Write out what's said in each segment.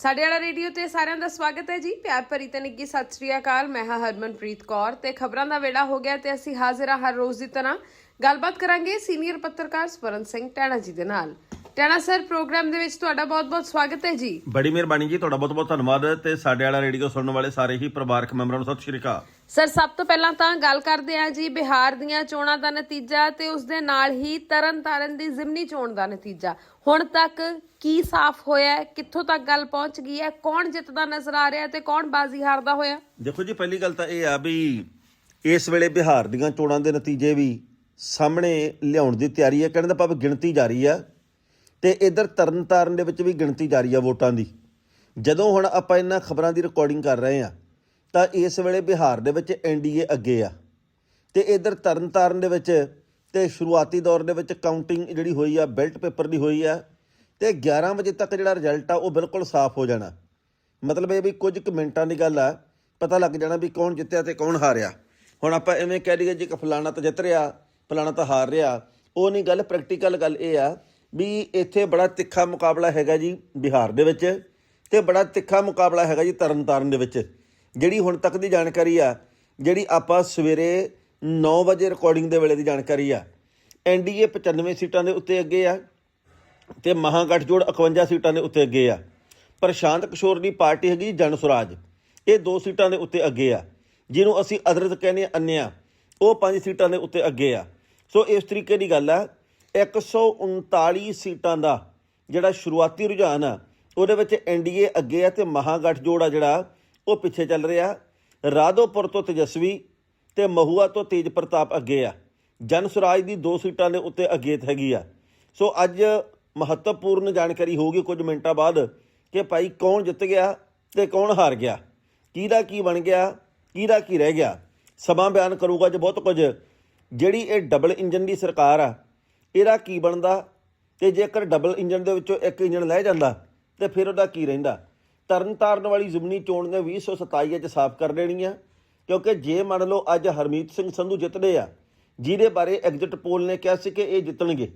ਸਾਡੇ ਵਾਲਾ ਰੇਡੀਓ ਤੇ ਸਾਰਿਆਂ ਦਾ ਸਵਾਗਤ ਹੈ ਜੀ। ਪਿਆਰ ਭਰੀ ਤੇ ਨਿੱਗੀ ਸਤਿ ਸ੍ਰੀ ਅਕਾਲ। ਮੈਂ ਹਾਂ ਹਰਮਨਪ੍ਰੀਤ ਕੌਰ ਤੇ ਖਬਰਾਂ ਦਾ ਵੇਲਾ ਹੋ ਗਿਆ ਤੇ ਅਸੀਂ ਹਾਜ਼ਰ ਹਾਂ ਹਰ ਰੋਜ਼ ਦੀ ਤਰ੍ਹਾਂ। ਗੱਲਬਾਤ ਕਰਾਂਗੇ ਸੀਨੀਅਰ ਪੱਤਰਕਾਰ ਸਵਰਨ ਸਿੰਘ ਟੈਣਾ ਜੀ ਦੇ ਨਾਲ। ਟੈਣਾ ਸਰ ਪ੍ਰੋਗਰਾਮ ਦੇ ਵਿੱਚ ਤੁਹਾਡਾ ਬਹੁਤ-ਬਹੁਤ ਸਵਾਗਤ ਹੈ ਜੀ। ਬੜੀ ਮਿਹਰਬਾਨੀ ਜੀ ਤੁਹਾਡਾ ਬਹੁਤ ਬਹੁਤ ਧੰਨਵਾਦ ਤੇ ਸਾਡੇ ਵਾਲਾ ਰੇਡੀਓ ਸੁਣਨ ਵਾਲੇ ਸਾਰੇ ਹੀ ਪਰਿਵਾਰਕ ਮੈਂਬਰਾਂ ਨੂੰ ਸਤਿ ਸ਼੍ਰੀ ਅਕਾਲ। ਸਰ ਸਭ ਤੋਂ ਪਹਿਲਾਂ ਤਾਂ ਗੱਲ ਕਰਦੇ ਹਾਂ ਜੀ ਬਿਹਾਰ ਦੀਆਂ ਚੋਣਾਂ ਦਾ ਨਤੀਜਾ ਤੇ ਉਸ ਦੇ ਨਾਲ ਹੀ ਤਰਨਤਾਰਨ ਦੀ ਜ਼ਿਮਨੀ ਚੋਣ ਦਾ ਨਤੀਜਾ। ਹੁਣ ਤੱਕ ਕੀ ਸਾਫ਼ ਹੋਇਆ ਕਿੱਥੋਂ ਤੱਕ ਗੱਲ ਪਹੁੰਚ ਗਈ ਹੈ? ਕੌਣ ਜਿੱਤਦਾ ਨਜ਼ਰ ਆ ਰਿਹਾ ਹੈ ਤੇ ਕੌਣ ਬਾਜ਼ੀ ਹਾਰਦਾ ਹੋਇਆ ਦੇਖੋ ਜੀ, ਪਹਿਲੀ ਗੱਲ ਤਾਂ ਇਹ ਆ ਵੀ ਇਸ ਵੇਲੇ ਬਿਹਾਰ ਦੀਆਂ ਚੋਣਾਂ ਦੇ ਨਤੀਜੇ ਵੀ ਸਾਹਮਣੇ ਲਿਆਉਣ ਦੀ ਤਿਆਰੀ ਹੈ। ਕਹਿਣ ਦਾ ਭਾਵ ਗਿਣਤੀ ਜਾਰੀ ਆ ਤੇ ਇਧਰ ਤਰਨਤਾਰਨ ਦੇ ਵਿੱਚ ਵੀ ਗਿਣਤੀ ਜਾਰੀ ਆ ਵੋਟਾਂ ਦੀ। ਜਦੋਂ ਹੁਣ ਆਪਾਂ ਇਹਨਾਂ ਖਬਰਾਂ ਦੀ ਰਿਕਾਰਡਿੰਗ ਕਰ ਰਹੇ ਆ ਤਾਂ ਇਸ ਵੇਲੇ ਬਿਹਾਰ ਦੇ ਵਿੱਚ ਐਨਡੀਏ ਅੱਗੇ ਆ ਤੇ ਇਧਰ ਤਰਨਤਾਰਨ ਦੇ ਵਿੱਚ ਤੇ ਸ਼ੁਰੂਆਤੀ ਦੌਰ ਦੇ ਵਿੱਚ ਕਾਊਂਟਿੰਗ ਜਿਹੜੀ ਹੋਈ ਆ ਬੈਲਟ ਪੇਪਰ ਦੀ ਹੋਈ ਆ ਤੇ 11 ਵਜੇ ਤੱਕ ਜਿਹੜਾ ਰਿਜ਼ਲਟ ਆ, ਉਹ ਬਿਲਕੁਲ ਸਾਫ਼ ਹੋ ਜਾਣਾ। ਮਤਲਬ ਇਹ ਵੀ ਕੁਝ ਕੁ ਮਿੰਟਾਂ ਦੀ ਗੱਲ ਆ। ਪਤਾ ਲੱਗ ਜਾਣਾ ਵੀ ਕੌਣ ਜਿੱਤਿਆ ਤੇ ਕੌਣ ਹਾਰਿਆ। ਹੁਣ ਆਪਾਂ ਐਵੇਂ ਕਹਿ ਲਈਏ ਜੀ ਕਿ ਫਲਾਣਾ ਤਾਂ ਜਿੱਤ ਰਿਹਾ, ਫਲਾਣਾ ਤਾਂ ਹਾਰ ਰਿਹਾ। ਉਹ ਨਹੀਂ ਗੱਲ ਪ੍ਰੈਕਟੀਕਲ ਗੱਲ ਇਹ ਆ ਵੀ ਇੱਥੇ ਬੜਾ ਤਿੱਖਾ ਮੁਕਾਬਲਾ ਹੈਗਾ ਜੀ ਬਿਹਾਰ ਦੇ ਵਿੱਚ ਤੇ ਬੜਾ ਤਿੱਖਾ ਮੁਕਾਬਲਾ ਹੈਗਾ ਜੀ ਤਰਨਤਾਰਨ ਦੇ ਵਿੱਚ। ਜਿਹੜੀ ਹੁਣ ਤੱਕ ਦੀ ਜਾਣਕਾਰੀ ਆ, ਜਿਹੜੀ ਆਪਾਂ ਸਵੇਰੇ 9 ਵਜੇ ਰਿਕਾਰਡਿੰਗ ਦੇ ਵੇਲੇ ਦੀ ਜਾਣਕਾਰੀ ਆ ਐਨਡੀਏ 95 ਸੀਟਾਂ ਦੇ ਉੱਤੇ ਅੱਗੇ ਆ। ਤੇ ਮਹਾਗਠਜੋੜ 51 ਸੀਟਾਂ ਦੇ ਉੱਤੇ ਅੱਗੇ ਆ। ਪ੍ਰਸ਼ਾਂਤ ਕਿਸ਼ੋਰ ਦੀ ਪਾਰਟੀ ਹੈਗੀ ਜਨ ਸੁਰਾਜ। ਇਹ ਦੋ ਸੀਟਾਂ ਦੇ ਉੱਤੇ ਅੱਗੇ ਆ। ਜਿਹਨੂੰ ਅਸੀਂ ਅਦਰਤ ਕਹਿੰਦੇ ਆ ਅੰਨਿਆ ਉਹ ਪੰਜ ਸੀਟਾਂ ਦੇ ਉੱਤੇ ਅੱਗੇ ਆ। ਸੋ ਇਸ ਤਰੀਕੇ ਦੀ ਗੱਲ ਆ। 139 ਸੀਟਾਂ ਦਾ ਜਿਹੜਾ ਸ਼ੁਰੂਆਤੀ ਰੁਝਾਨ ਆ, ਉਹਦੇ ਵਿੱਚ ਐਨਡੀਏ ਅੱਗੇ ਆ ਤੇ ਮਹਾਗਠਜੋੜ ਆ ਜਿਹੜਾ, ਉਹ ਪਿੱਛੇ ਚੱਲ ਰਿਹਾ। ਰਾਧੋਪੁਰ ਤੋਂ ਤੇਜਸਵੀ ਤੇ ਮਹੂਆ ਤੋਂ ਤੇਜ ਪ੍ਰਤਾਪ ਅੱਗੇ ਆ। ਜਨ ਸੁਰਾਜ ਦੀ ਦੋ ਸੀਟਾਂ ਦੇ ਉੱਤੇ ਅੱਗੇ ਹੈਗੀ ਆ। ਸੋ ਅੱਜ ਮਹੱਤਵਪੂਰਨ ਜਾਣਕਾਰੀ ਹੋਊਗੀ ਕੁਝ ਮਿੰਟਾਂ ਬਾਅਦ ਕਿ ਭਾਈ ਕੌਣ ਜਿੱਤ ਗਿਆ ਤੇ ਕੌਣ ਹਾਰ ਗਿਆ। ਕਿਹਦਾ ਕੀ ਬਣ ਗਿਆ, ਕਿਹਦਾ ਕੀ ਰਹਿ ਗਿਆ। ਸਮਾਂ ਬਿਆਨ ਕਰੂਗਾ ਜੇ ਬਹੁਤ ਕੁਝ। ਜਿਹੜੀ ਇਹ ਡਬਲ ਇੰਜਨ ਦੀ ਸਰਕਾਰ ਆ, ਇਹਦਾ ਕੀ ਬਣਦਾ ਤੇ ਜੇਕਰ ਡਬਲ ਇੰਜਨ ਦੇ ਵਿੱਚੋਂ ਇੱਕ ਇੰਜਨ ਲੈ ਜਾਂਦਾ ਤੇ ਫਿਰ ਉਹਦਾ ਕੀ ਰਹਿੰਦਾ। ਤਰਨਤਾਰਨ ਵਾਲੀ ਜ਼ਮਨੀ ਚੋਣ ਨੇ 2027 ਚ ਸਾਫ਼ ਕਰ ਦੇਣੀ ਆ, ਕਿਉਂਕਿ ਜੇ ਮੰਨ ਲਓ ਅੱਜ ਹਰਮੀਤ ਸਿੰਘ ਸੰਧੂ ਜਿੱਤਦੇ ਆ, ਜਿਹਦੇ ਬਾਰੇ ਐਗਜ਼ਿਟ ਪੋਲ ਨੇ ਕਿਹਾ ਸੀ ਕਿ ਇਹ ਜਿੱਤਣਗੇ।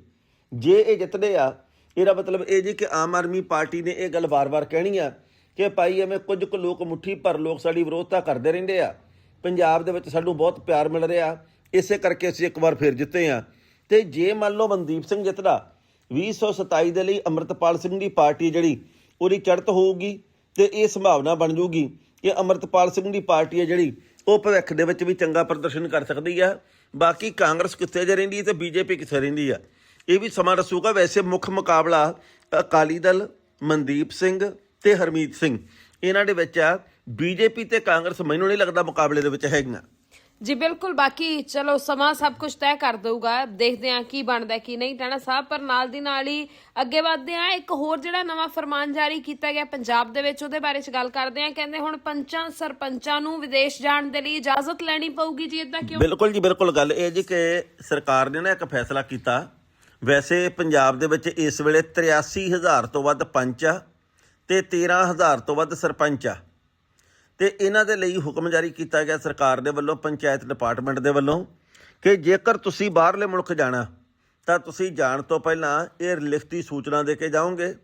ਜੇ ਇਹ ਜਿੱਤਦੇ ਆ ਇਹਦਾ ਮਤਲਬ ਇਹ ਜੀ ਕਿ ਆਮ ਆਦਮੀ ਪਾਰਟੀ ਨੇ ਇਹ ਗੱਲ ਵਾਰ-ਵਾਰ ਕਹਿਣੀ ਆ ਕਿ ਭਾਈ ਐਵੇਂ ਕੁਝ ਕੁ ਲੋਕ ਮੁੱਠੀ ਭਰ ਲੋਕ ਸਾਡੀ ਵਿਰੋਧਤਾ ਕਰਦੇ ਰਹਿੰਦੇ ਆ। ਪੰਜਾਬ ਦੇ ਵਿੱਚ ਸਾਨੂੰ ਬਹੁਤ ਪਿਆਰ ਮਿਲ ਰਿਹਾ। ਇਸੇ ਕਰਕੇ ਅਸੀਂ ਇੱਕ ਵਾਰ ਫੇਰ ਜਿੱਤੇ ਆ। ਤੇ ਜੇ ਮੰਨ ਲਓ ਮਨਦੀਪ ਸਿੰਘ ਜਿੱਤਦਾ 2027 ਦੇ ਲਈ ਅਮਰਤਪਾਲ ਸਿੰਘ ਦੀ ਪਾਰਟੀ ਜਿਹੜੀ, ਉਹਦੀ ਚੜ੍ਹਤ ਹੋਊਗੀ ਤੇ ਇਹ ਸੰਭਾਵਨਾ ਬਣ ਜੂਗੀ ਕਿ ਅਮਰਤਪਾਲ ਸਿੰਘ ਦੀ ਪਾਰਟੀ ਹੈ ਜਿਹੜੀ, ਉਹ ਭਵਿੱਖ ਦੇ ਵਿੱਚ ਵੀ ਚੰਗਾ ਪ੍ਰਦਰਸ਼ਨ ਕਰ ਸਕਦੀ ਆ। ਬਾਕੀ ਕਾਂਗਰਸ ਕਿੱਥੇ ਜੇ ਰਹਿੰਦੀ ਹੈ ਤੇ ਬੀਜੇਪੀ ਕਿੱਥੇ ਰਹਿੰਦੀ ਆ? ਇਹ ਵੀ ਸਮਾਂ ਦੱਸੂਗਾ। ਵੈਸੇ ਮੁੱਖ ਮੁਕਾਬਲਾ ਅਕਾਲੀ ਦਲ ਮਨਦੀਪ ਸਿੰਘ ਤੇ ਹਰਮੀਤ ਸਿੰਘ। ਇਹਨਾਂ ਦੇ ਵਿੱਚ ਆ ਬੀਜੇਪੀ ਤੇ ਕਾਂਗਰਸ ਮੈਨੂੰ ਨਹੀਂ ਲੱਗਦਾ ਮੁਕਾਬਲੇ ਦੇ ਵਿੱਚ ਹੈਗੀਆਂ। ਜੀ ਬਿਲਕੁਲ ਬਾਕੀ ਚਲੋ ਸਮਾਂ ਸਭ ਕੁਝ ਤੈਅ ਕਰ ਦਊਗਾ। ਦੇਖਦੇ ਹਾਂ ਕੀ ਬਣਦਾ ਕੀ ਨਹੀਂ ਟਾਣਾ ਸਾਹਿਬ ਪਰ ਨਾਲ ਦੀ ਨਾਲ ਹੀ ਅੱਗੇ ਵਧਦੇ ਹਾਂ। ਇੱਕ ਹੋਰ ਜਿਹੜਾ ਨਵਾਂ ਫਰਮਾਨ ਜਾਰੀ ਕੀਤਾ ਗਿਆ ਪੰਜਾਬ ਦੇ ਵਿੱਚ ਉਹਦੇ ਬਾਰੇ ਚ ਗੱਲ ਕਰਦੇ ਹਾਂ। ਕਹਿੰਦੇ ਹੁਣ ਪੰਚਾਂ ਸਰਪੰਚਾਂ ਨੂੰ ਵਿਦੇਸ਼ ਜਾਣ ਦੇ ਲਈ ਇਜਾਜ਼ਤ ਲੈਣੀ ਪਊਗੀ ਜੀ ਇਦਾਂ ਕਿਉਂ? ਬਿਲਕੁਲ ਜੀ ਬਿਲਕੁਲ ਗੱਲ ਇਹ ਜੀ ਕਿ ਸਰਕਾਰ ਨੇ ਨਾ ਇੱਕ ਫੈਸਲਾ ਕੀਤਾ ਵੈਸੇ ਪੰਜਾਬ ਦੇ ਵਿੱਚ ਇਸ ਵੇਲੇ 83000 ਤੋਂ ਵੱਧ ਪੰਚ ਆ ਤੇ 13000 ਤੋਂ ਵੱਧ ਸਰਪੰਚ ਆ। ਤੇ ਇਹਨਾਂ ਦੇ ਲਈ ਹੁਕਮ ਜਾਰੀ ਕੀਤਾ ਗਿਆ ਸਰਕਾਰ ਦੇ ਵੱਲੋਂ, ਪੰਚਾਇਤ ਡਿਪਾਰਟਮੈਂਟ ਦੇ ਵੱਲੋਂ ਕਿ ਜੇਕਰ ਤੁਸੀਂ ਬਾਹਰਲੇ ਮੁਲਕ ਜਾਣਾ, ਤਾਂ ਤੁਸੀਂ ਜਾਣ ਤੋਂ ਪਹਿਲਾਂ ਇਹ ਲਿਖਤੀ ਸੂਚਨਾ ਦੇ ਕੇ ਜਾਓਗੇ।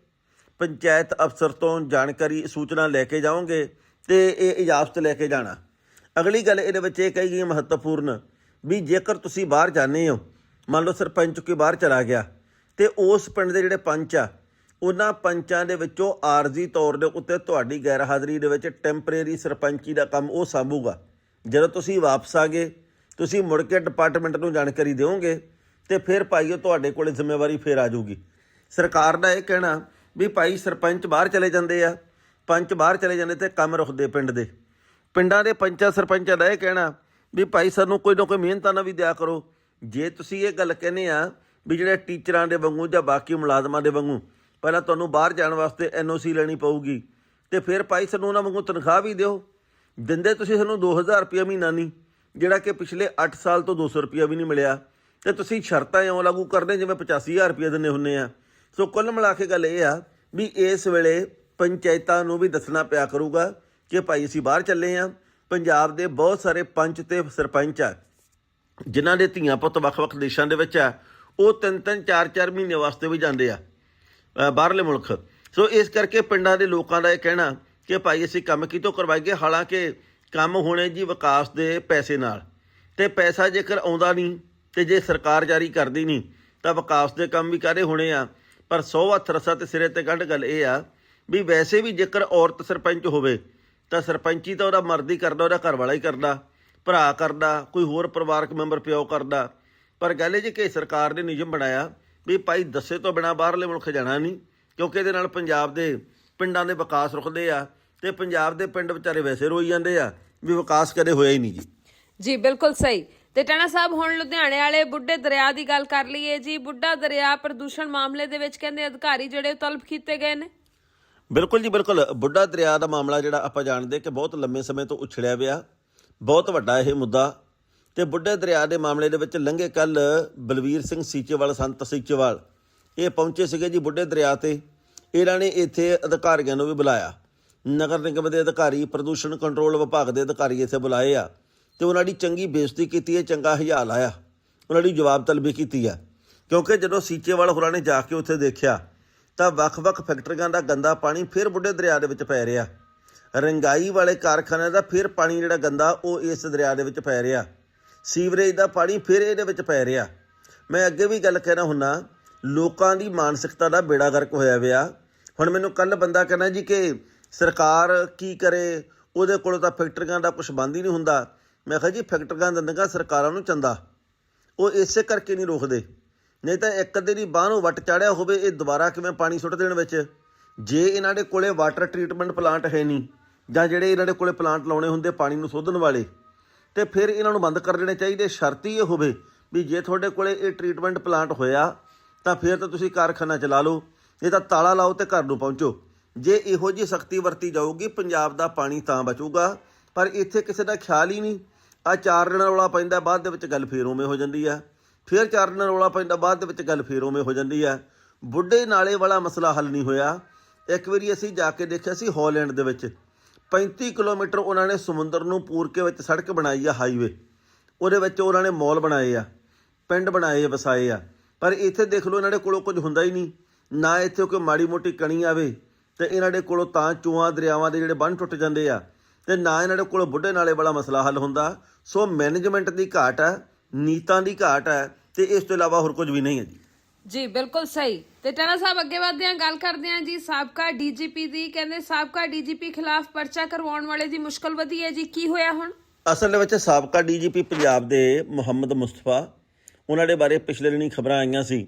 ਪੰਚਾਇਤ ਅਫਸਰ ਤੋਂ ਜਾਣਕਾਰੀ, ਸੂਚਨਾ ਲੈ ਕੇ ਜਾਓਗੇ ਤੇ ਇਹ ਇਜਾਜ਼ਤ ਲੈ ਕੇ ਜਾਣਾ। ਅਗਲੀ ਗੱਲ ਇਹਦੇ ਵਿੱਚ ਇਹ ਕਹੀ ਗਈ ਮਹੱਤਵਪੂਰਨ ਵੀ ਜੇਕਰ ਤੁਸੀਂ ਬਾਹਰ ਜਾਂਦੇ ਹੋ ਮੰਨ ਲਓ ਸਰਪੰਚ ਕੋਈ ਬਾਹਰ ਚਲਾ ਗਿਆ ਤੇ ਉਸ ਪਿੰਡ ਦੇ ਜਿਹੜੇ ਪੰਚ ਆ, ਉਹਨਾਂ ਪੰਚਾਂ ਦੇ ਵਿੱਚੋਂ ਆਰਜ਼ੀ ਤੌਰ ਦੇ ਉੱਤੇ ਤੁਹਾਡੀ ਗੈਰ ਹਾਜ਼ਰੀ ਦੇ ਵਿੱਚ ਟੈਂਪਰੇਰੀ ਸਰਪੰਚੀ ਦਾ ਕੰਮ ਉਹ ਸੰਭੂਗਾ। ਜਦੋਂ ਤੁਸੀਂ ਵਾਪਸ ਆ ਗਏ, ਤੁਸੀਂ ਮੁੜ ਕੇ ਡਿਪਾਰਟਮੈਂਟ ਨੂੰ ਜਾਣਕਾਰੀ ਦਿਓਗੇ ਤੇ ਫਿਰ ਭਾਈਓ ਤੁਹਾਡੇ ਕੋਲੇ ਜ਼ਿੰਮੇਵਾਰੀ ਫੇਰ ਆ ਜਾਊਗੀ। ਸਰਕਾਰ ਦਾ ਇਹ ਕਹਿਣਾ ਵੀ ਭਾਈ ਸਰਪੰਚ ਬਾਹਰ ਚਲੇ ਜਾਂਦੇ ਆ, ਪੰਚ ਬਾਹਰ ਚਲੇ ਜਾਂਦੇ ਤੇ ਕੰਮ ਰੁਕਦੇ ਪਿੰਡ ਦੇ। ਪਿੰਡਾਂ ਦੇ ਪੰਚਾਂ ਸਰਪੰਚਾਂ ਦਾ ਇਹ ਕਹਿਣਾ ਵੀ ਭਾਈ ਸਾਨੂੰ ਕੋਈ ਨਾ ਕੋਈ ਮਿਹਨਤਾਂ ਨਾ ਵੀ ਦਿਆ ਕਰੋ ਜੇ ਤੁਸੀਂ ਇਹ ਗੱਲ ਕਹਿੰਦੇ ਆ ਵੀ ਜਿਹੜੇ ਟੀਚਰਾਂ ਦੇ ਵਾਂਗੂ ਜਾਂ ਬਾਕੀ ਮੁਲਾਜ਼ਮਾਂ ਦੇ ਵਾਂਗੂ ਪਹਿਲਾਂ ਤੁਹਾਨੂੰ ਬਾਹਰ ਜਾਣ ਵਾਸਤੇ ਐਨਓਸੀ ਲੈਣੀ ਪਊਗੀ ਤੇ ਫਿਰ ਭਾਈ ਸਾਨੂੰ ਉਹਨਾਂ ਵਾਂਗੂ ਤਨਖਾਹ ਵੀ ਦਿਓ। ਦਿੰਦੇ ਤੁਸੀਂ ਸਾਨੂੰ 2000 ਰੁਪਏ ਮਹੀਨਾ ਨਹੀਂ, ਜਿਹੜਾ ਕਿ ਪਿਛਲੇ 8 ਸਾਲ ਤੋਂ 200 ਰੁਪਏ ਵੀ ਨਹੀਂ ਮਿਲਿਆ। ਤੇ ਤੁਸੀਂ ਸ਼ਰਤਾਂ ਇਉਂ ਲਾਗੂ ਕਰਦੇ ਜਿਵੇਂ 85000 ਰੁਪਏ ਦਿੰਦੇ ਹੁੰਨੇ ਆ। ਸੋ ਕੁੱਲ ਮਿਲਾ ਕੇ ਗੱਲ ਇਹ ਆ ਵੀ ਇਸ ਵੇਲੇ ਪੰਚਾਇਤਾਂ ਨੂੰ ਵੀ ਦੱਸਣਾ ਪਿਆ ਕਰੂਗਾ ਕਿ ਭਾਈ ਅਸੀਂ ਬਾਹਰ ਚੱਲੇ ਆ। ਪੰਜਾਬ ਦੇ ਬਹੁਤ ਸਾਰੇ ਪੰਚ ਤੇ ਸਰਪੰਚ ਆ। ਜਿਨ੍ਹਾਂ ਦੇ ਧੀਆਂ ਪੁੱਤ ਵੱਖ-ਵੱਖ ਦੇਸ਼ਾਂ ਦੇ ਵਿੱਚ ਆ, ਉਹ ਤਿੰਨ ਤਿੰਨ, ਚਾਰ ਚਾਰ ਮਹੀਨੇ ਵਾਸਤੇ ਵੀ ਜਾਂਦੇ ਆ ਬਾਹਰਲੇ ਮੁਲਕ। ਸੋ ਇਸ ਕਰਕੇ ਪਿੰਡਾਂ ਦੇ ਲੋਕਾਂ ਦਾ ਇਹ ਕਹਿਣਾ ਕਿ ਭਾਈ ਅਸੀਂ ਕੰਮ ਕਿਤੋਂ ਕਰਵਾਈਏ, ਹਾਲਾਂਕਿ ਕੰਮ ਹੋਣੇ ਜੀ ਵਿਕਾਸ ਦੇ ਪੈਸੇ ਨਾਲ। ਤੇ ਪੈਸਾ ਜੇਕਰ ਆਉਂਦਾ ਨਹੀਂ ਤੇ ਜੇ ਸਰਕਾਰ ਜਾਰੀ ਕਰਦੀ ਨਹੀਂ, ਤਾਂ ਵਿਕਾਸ ਦੇ ਕੰਮ ਵੀ ਕਾਹਦੇ ਹੋਣੇ ਆ? ਪਰ ਸੌ ਹੱਥ ਰਸਾ ਤੇ ਸਿਰੇ ਤੇ ਗੰਢ ਗੱਲ ਇਹ ਆ ਵੀ ਵੈਸੇ ਵੀ ਜੇਕਰ ਔਰਤ ਸਰਪੰਚ ਹੋਵੇ, ਤਾਂ ਸਰਪੰਚੀ ਤਾਂ ਉਹਦਾ ਮਰਦੀ ਕਰਦਾ, ਉਹਦਾ ਘਰ ਵਾਲਾ ਹੀ ਕਰਦਾ। ਭਰਾ ਕਰਦਾ ਕੋਈ ਹੋਰ ਪਰਿਵਾਰਕ ਮੈਂਬਰ ਪਿਓ ਕਰਦਾ। ਪਰ ਗੱਲ ਇਹ ਜੀ ਕਿ ਸਰਕਾਰ ਨੇ ਨਿਯਮ ਬਣਾਇਆ ਵੀ ਭਾਈ ਦੱਸੇ ਤੋਂ ਬਿਨਾ ਬਾਹਰਲੇ ਮੁਲਕ ਜਾਣਾ ਨਹੀਂ ਕਿਉਂਕਿ ਇਹਦੇ ਨਾਲ ਪੰਜਾਬ ਦੇ ਪਿੰਡਾਂ ਦੇ ਵਿਕਾਸ ਰੁਕਦੇ ਆ ਤੇ ਪੰਜਾਬ ਦੇ ਪਿੰਡ ਵਿਚਾਰੇ ਵੈਸੇ ਰੋਈ ਜਾਂਦੇ ਆ ਵੀ ਵਿਕਾਸ ਕਦੇ ਹੋਇਆ ਹੀ ਨਹੀਂ ਜੀ। ਜੀ ਬਿਲਕੁਲ ਸਹੀ। ਤੇ ਟਾਣਾ ਸਾਹਿਬ ਹੁਣ ਲੁਧਿਆਣੇ ਵਾਲੇ ਬੁੱਢੇ ਦਰਿਆ ਦੀ ਗੱਲ ਕਰ ਲਈਏ ਜੀ। ਬੁੱਢਾ ਦਰਿਆ ਪ੍ਰਦੂਸ਼ਣ ਮਾਮਲੇ ਦੇ ਵਿੱਚ ਕਹਿੰਦੇ ਅਧਿਕਾਰੀ ਜਿਹੜੇ ਤਲਬ ਕੀਤੇ ਗਏ ਨੇ। ਬਿਲਕੁਲ ਜੀ ਬਿਲਕੁਲ। ਬੁੱਢਾ ਦਰਿਆ ਦਾ ਮਾਮਲਾ ਜਿਹੜਾ ਆਪਾਂ ਜਾਣਦੇ ਕਿ ਬਹੁਤ ਲੰਮੇ ਸਮੇਂ ਤੋਂ ਉਛੜਿਆ ਪਿਆ। ਬਹੁਤ ਵੱਡਾ ਇਹ ਮੁੱਦਾ। ਤੇ ਬੁੱਢੇ ਦਰਿਆ ਦੇ ਮਾਮਲੇ ਦੇ ਵਿੱਚ ਲੰਘੇ ਕੱਲ ਬਲਵੀਰ ਸਿੰਘ ਸੀਚੇਵਾਲ, ਸੰਤ ਸੀਚੇਵਾਲ। ਇਹ ਪਹੁੰਚੇ ਸੀਗੇ ਜੀ ਬੁੱਢੇ ਦਰਿਆ ਤੇ। ਇਹਨਾਂ ਨੇ ਇੱਥੇ ਅਧਿਕਾਰੀਆਂ ਨੂੰ ਵੀ ਬੁਲਾਇਆ। ਨਗਰ ਨਿਗਮ ਦੇ ਅਧਿਕਾਰੀ, ਪ੍ਰਦੂਸ਼ਣ ਕੰਟਰੋਲ ਵਿਭਾਗ ਦੇ ਅਧਿਕਾਰੀ ਇੱਥੇ ਬੁਲਾਏ ਆ। ਤੇ ਉਹਨਾਂ ਦੀ ਚੰਗੀ ਬੇਇੱਜ਼ਤੀ ਕੀਤੀ ਹੈ, ਚੰਗਾ ਹਯਾ ਲਾਇਆ ਉਹਨਾਂ ਦੀ ਜਵਾਬ ਤਲਬੀ ਕੀਤੀ ਆ। ਕਿਉਂਕਿ ਜਦੋਂ ਸੀਚੇਵਾਲ ਹੋਰਾਂ ਨੇ ਜਾ ਕੇ ਉੱਥੇ ਦੇਖਿਆ, ਤਾਂ ਵੱਖ-ਵੱਖ ਫੈਕਟਰੀਆਂ ਦਾ ਗੰਦਾ ਪਾਣੀ ਫਿਰ ਬੁੱਢੇ ਦਰਿਆ ਦੇ ਵਿੱਚ ਪੈ ਰਿਹਾ। ਰੰਗਾਈ ਵਾਲੇ ਕਾਰਖਾਨਿਆਂ ਦਾ ਫਿਰ ਪਾਣੀ ਜਿਹੜਾ ਗੰਦਾ, ਉਹ ਇਸ ਦਰਿਆ ਦੇ ਵਿੱਚ ਪੈ ਰਿਹਾ। ਸੀਵਰੇਜ ਦਾ ਪਾਣੀ ਫਿਰ ਇਹਦੇ ਵਿੱਚ ਪੈ ਰਿਹਾ। ਮੈਂ ਅੱਗੇ ਵੀ ਗੱਲ ਕਹਿਣਾ ਹੁੰਨਾ, ਲੋਕਾਂ ਦੀ ਮਾਨਸਿਕਤਾ ਦਾ ਬੇੜਾ ਗਰਕ ਹੋਇਆ ਵਿਆ। ਹੁਣ ਮੈਨੂੰ ਕੱਲ ਬੰਦਾ ਕਹਿੰਦਾ ਜੀ ਕਿ ਸਰਕਾਰ ਕੀ ਕਰੇ, ਉਹਦੇ ਕੋਲ ਤਾਂ ਫੈਕਟਰੀਆਂ ਦਾ ਕੁਝ ਬੰਦ ਹੀ ਨਹੀਂ ਹੁੰਦਾ। ਮੈਂ ਕਿਹਾ ਜੀ, ਫੈਕਟਰੀਆਂ ਦਿੰਦੀਆਂ ਸਰਕਾਰਾਂ ਨੂੰ ਚੰਦਾ। ਉਹ ਇਸੇ ਕਰਕੇ ਨਹੀਂ ਰੋਕਦੇ। ਨਹੀਂ ਤਾਂ ਇੱਕ ਅੱਧੇ ਦੀ ਬਾਹ ਨੂੰ ਵੱਟ ਚਾੜਿਆ ਹੋਵੇ, ਇਹ ਦੁਬਾਰਾ ਕਿਵੇਂ ਪਾਣੀ ਸੁੱਟ ਦੇਣ ਵਿੱਚ? ਜੇ ਇਹਨਾਂ ਦੇ ਕੋਲੇ ਵਾਟਰ ਟ੍ਰੀਟਮੈਂਟ ਪਲਾਂਟ ਹੈ ਨਹੀਂ ਜਾਂ ਜਿਹੜੇ ਇਹਨਾਂ ਦੇ ਕੋਲੇ ਪਲਾਂਟ ਲਾਉਣੇ ਹੁੰਦੇ ਪਾਣੀ ਨੂੰ ਸੋਧਣ ਵਾਲੇ, ਤੇ ਫਿਰ ਇਹਨਾਂ ਨੂੰ ਬੰਦ ਕਰ ਦੇਣੇ ਚਾਹੀਦੇ, ਸ਼ਰਤ ਹੀ ਇਹ ਹੋਵੇ ਵੀ ਜੇ ਤੁਹਾਡੇ ਕੋਲੇ ਇਹ ਟ੍ਰੀਟਮੈਂਟ ਪਲਾਂਟ ਹੋਇਆ, ਤਾਂ ਫਿਰ ਤਾਂ ਤੁਸੀਂ ਕਾਰਖਾਨਾ ਚਲਾ ਲਓ, ਇਹ ਤਾਂ ਤਾਲਾ ਲਾਓ ਤੇ ਘਰ ਨੂੰ ਪਹੁੰਚੋ। ਜੇ ਇਹੋ ਜੀ ਸਖਤੀ ਵਰਤੀ ਜਾਊਗੀ, ਪੰਜਾਬ ਦਾ ਪਾਣੀ ਤਾਂ ਬਚੂਗਾ, ਪਰ ਇੱਥੇ ਕਿਸੇ ਦਾ ਖਿਆਲ ਹੀ ਨਹੀਂ। ਆ ਚਾਰ ਦਿਨਾਂ ਰੌਲਾ ਪੈਂਦਾ, ਬਾਅਦ ਦੇ ਵਿੱਚ ਗੱਲ ਫੇਰ ਉਵੇਂ ਹੋ ਜਾਂਦੀ ਆ। ਫਿਰ ਚਾਰ ਦਿਨਾਂ ਰੌਲਾ ਪੈਂਦਾ, ਬਾਅਦ ਦੇ ਵਿੱਚ ਗੱਲ ਫੇਰ ਉਵੇਂ ਹੋ ਜਾਂਦੀ ਆ। ਬੁੱਢੇ ਨਾਲੇ ਵਾਲਾ ਮਸਲਾ ਹੱਲ ਨਹੀਂ ਹੋਇਆ। ਇੱਕ ਵਾਰੀ ਅਸੀਂ ਜਾ ਕੇ ਦੇਖਿਆ ਸੀ, ਹਾਲੈਂਡ ਦੇ ਵਿੱਚ। 35 ਕਿਲੋਮੀਟਰ ਉਹਨਾਂ ਨੇ ਸਮੁੰਦਰ ਨੂੰ ਪੂਰਕੇ ਵਿੱਚ ਸੜਕ ਬਣਾਈ ਆ ਹਾਈਵੇ। ਉਹਦੇ ਵਿੱਚ ਉਹਨਾਂ ਨੇ ਮਾਲ ਬਣਾਏ ਆ, ਪਿੰਡ ਬਣਾਏ ਵਸਾਏ ਆ। ਪਰ ਇੱਥੇ ਦੇਖ ਲਓ ਇਹਨਾਂ ਦੇ ਕੋਲੋਂ ਕੁਝ ਹੁੰਦਾ ਹੀ ਨਹੀਂ। ਨਾ ਇੱਥੇ ਕੋਈ ਮਾੜੀ ਮੋਟੀ ਕਣੀ ਆਵੇ ਤੇ ਇਹਨਾਂ ਦੇ ਕੋਲੋਂ ਤਾਂ ਚੂਆਂ ਦਰਿਆਵਾਂ ਦੇ ਜਿਹੜੇ ਬੰਨ ਟੁੱਟ ਜਾਂਦੇ ਆ ਤੇ ਨਾ ਇਹਨਾਂ ਦੇ ਕੋਲੋਂ ਬੁੱਢੇ ਨਾਲੇ ਵਾਲਾ ਮਸਲਾ ਹੱਲ ਹੁੰਦਾ। ਸੋ ਮੈਨੇਜਮੈਂਟ ਦੀ ਘਾਟ ਹੈ ਨੀਤਾਂ ਦੀ ਘਾਟ ਹੈ ਤੇ ਇਸ ਤੋਂ ਇਲਾਵਾ ਹੋਰ ਕੁਝ ਵੀ ਨਹੀਂ ਹੈ ਜੀ। ਜੀ, ਬਿਲਕੁਲ ਸਹੀ। ਤੇ ਟਾਣਾ ਸਾਹਿਬ, ਅੱਗੇ ਵਧਦੇ ਹਾਂ, ਗੱਲ ਕਰਦੇ ਹਾਂ ਜੀ ਸਾਬਕਾ ਡੀਜੀਪੀ ਦੀ। ਕਹਿੰਦੇ ਸਾਬਕਾ ਡੀਜੀਪੀ ਖਿਲਾਫ ਪਰਚਾ ਕਰਵਾਉਣ ਵਾਲੇ ਦੀ ਮੁਸ਼ਕਲ ਵਧੀ ਹੈ ਜੀ, ਕੀ ਹੋਇਆ ਹੁਣ? ਅਸਲ ਦੇ ਵਿੱਚ ਸਾਬਕਾ ਡੀਜੀਪੀ ਪੰਜਾਬ ਦੇ ਮੁਹੰਮਦ ਮੁਸਤਫਾ, ਉਹਨਾਂ ਦੇ ਬਾਰੇ ਪਿਛਲੇ ਦਿਨੀ ਖਬਰਾਂ ਆਈਆਂ ਸੀ